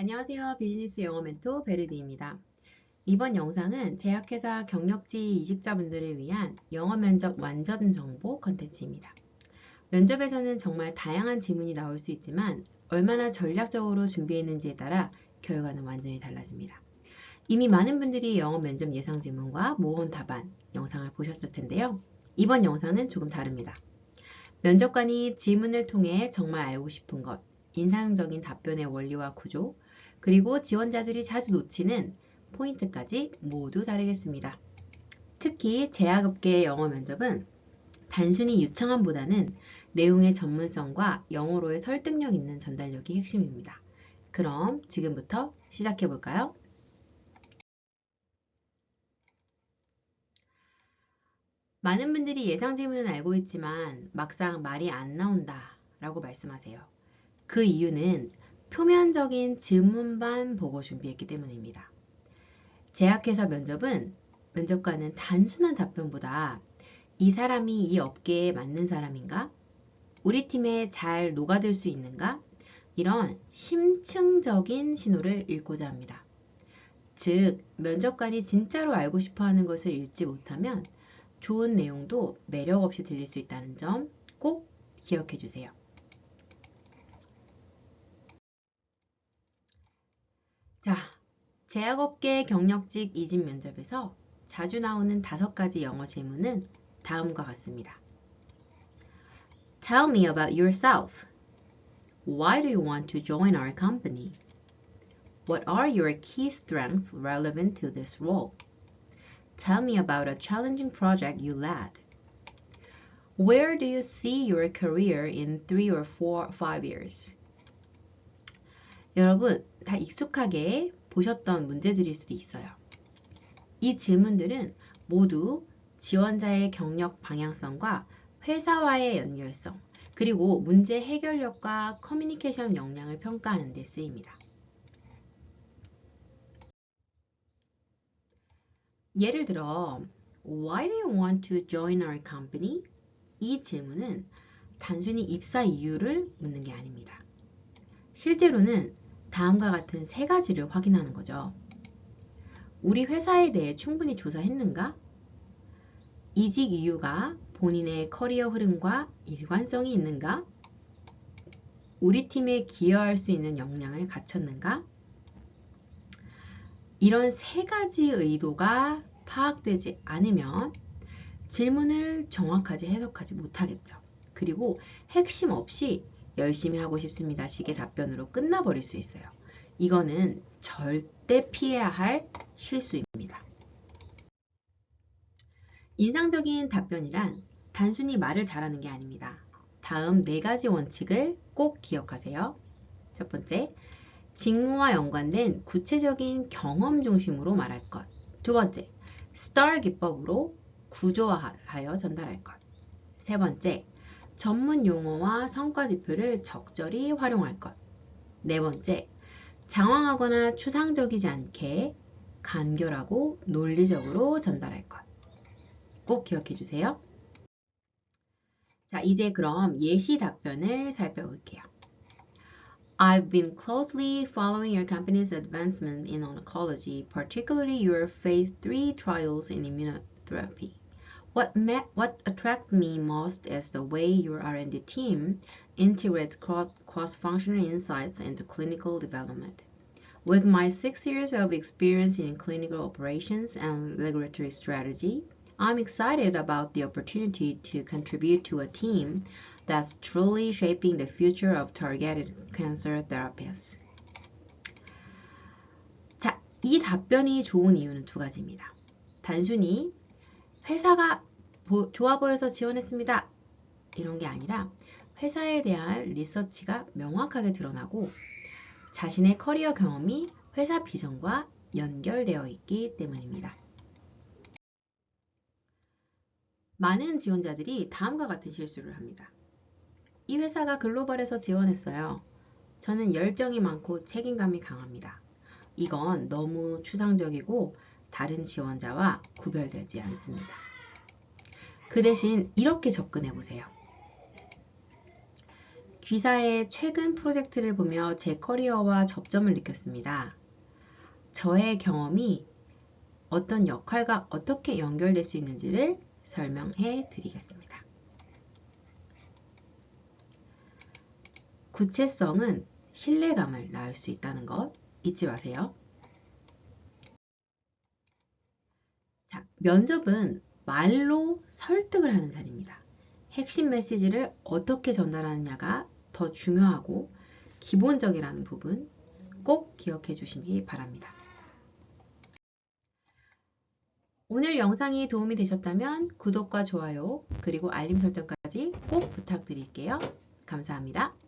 안녕하세요. 비즈니스 영어 멘토 베르디입니다. 이번 영상은 제약회사 경력지 이직자분들을 위한 영어 면접 완전 정보 컨텐츠입니다. 면접에서는 정말 다양한 질문이 나올 수 있지만 얼마나 전략적으로 준비했는지에 따라 결과는 완전히 달라집니다. 이미 많은 분들이 영어 면접 예상 질문과 모험 답안 영상을 보셨을 텐데요. 이번 영상은 조금 다릅니다. 면접관이 질문을 통해 정말 알고 싶은 것, 인상적인 답변의 원리와 구조, 그리고 지원자들이 자주 놓치는 포인트까지 모두 다르겠습니다. 특히 제약업계의 영어 면접은 단순히 유창함보다는 내용의 전문성과 영어로의 설득력 있는 전달력이 핵심입니다. 그럼 지금부터 시작해 볼까요? 많은 분들이 예상 질문은 알고 있지만 막상 말이 안 나온다 라고 말씀하세요. 그 이유는 표면적인 질문만 보고 준비했기 때문입니다. 제약회사 면접은 면접관은 단순한 답변보다 이 사람이 이 업계에 맞는 사람인가? 우리 팀에 잘 녹아들 수 있는가? 이런 심층적인 신호를 읽고자 합니다. 즉, 면접관이 진짜로 알고 싶어 하는 것을 읽지 못하면 좋은 내용도 매력 없이 들릴 수 있다는 점 꼭 기억해 주세요. 자, 제약업계 경력직 이직 면접에서 자주 나오는 다섯 가지 영어 질문은 다음과 같습니다. Tell me about yourself. Why do you want to join our company? What are your key strengths relevant to this role? Tell me about a challenging project you led. Where do you see your career in three or four, five years? 여러분 다 익숙하게 보셨던 문제들일 수도 있어요. 이 질문들은 모두 지원자의 경력 방향성과 회사와의 연결성, 그리고 문제 해결력과 커뮤니케이션 역량을 평가하는 데 쓰입니다. 예를 들어, Why do you want to join our company? 이 질문은 단순히 입사 이유를 묻는 게 아닙니다. 실제로는 다음과 같은 세 가지를 확인하는 거죠. 우리 회사에 대해 충분히 조사했는가? 이직 이유가 본인의 커리어 흐름과 일관성이 있는가? 우리 팀에 기여할 수 있는 역량을 갖췄는가? 이런 세 가지 의도가 파악되지 않으면 질문을 정확하게 해석하지 못하겠죠. 그리고 핵심 없이 열심히 하고 싶습니다. 식의 답변으로 끝나버릴 수 있어요. 이거는 절대 피해야 할 실수입니다. 인상적인 답변이란 단순히 말을 잘하는 게 아닙니다. 다음 네 가지 원칙을 꼭 기억하세요. 첫 번째, 직무와 연관된 구체적인 경험 중심으로 말할 것. 두 번째, STAR 기법으로 구조화하여 전달할 것. 세 번째, 전문 용어와 성과 지표를 적절히 활용할 것. 네 번째, 장황하거나 추상적이지 않게 간결하고 논리적으로 전달할 것. 꼭 기억해 주세요. 자, 이제 그럼 예시 답변을 살펴볼게요. I've been closely following your company's advancement in oncology, particularly your phase 3 trials in immunotherapy. What, what attracts me most is the way your R&D team integrates cross-functional insights into clinical development. With my six years of experience in clinical operations and regulatory strategy, I'm excited about the opportunity to contribute to a team that's truly shaping the future of targeted cancer therapies. 자, 이 답변이 좋은 이유는 두 가지입니다. 단순히 회사가 보, 좋아 보여서 지원했습니다. 이런 게 아니라 회사에 대한 리서치가 명확하게 드러나고 자신의 커리어 경험이 회사 비전과 연결되어 있기 때문입니다. 많은 지원자들이 다음과 같은 실수를 합니다. 이 회사가 글로벌에서 지원했어요. 저는 열정이 많고 책임감이 강합니다. 이건 너무 추상적이고 다른 지원자와 구별되지 않습니다. 그 대신 이렇게 접근해 보세요. 귀사의 최근 프로젝트를 보며 제 커리어와 접점을 느꼈습니다. 저의 경험이 어떤 역할과 어떻게 연결될 수 있는지를 설명해 드리겠습니다. 구체성은 신뢰감을 낳을 수 있다는 것 잊지 마세요. 자, 면접은 말로 설득을 하는 자리입니다. 핵심 메시지를 어떻게 전달하느냐가 더 중요하고 기본적이라는 부분 꼭 기억해 주시기 바랍니다. 오늘 영상이 도움이 되셨다면 구독과 좋아요 그리고 알림 설정까지 꼭 부탁드릴게요. 감사합니다.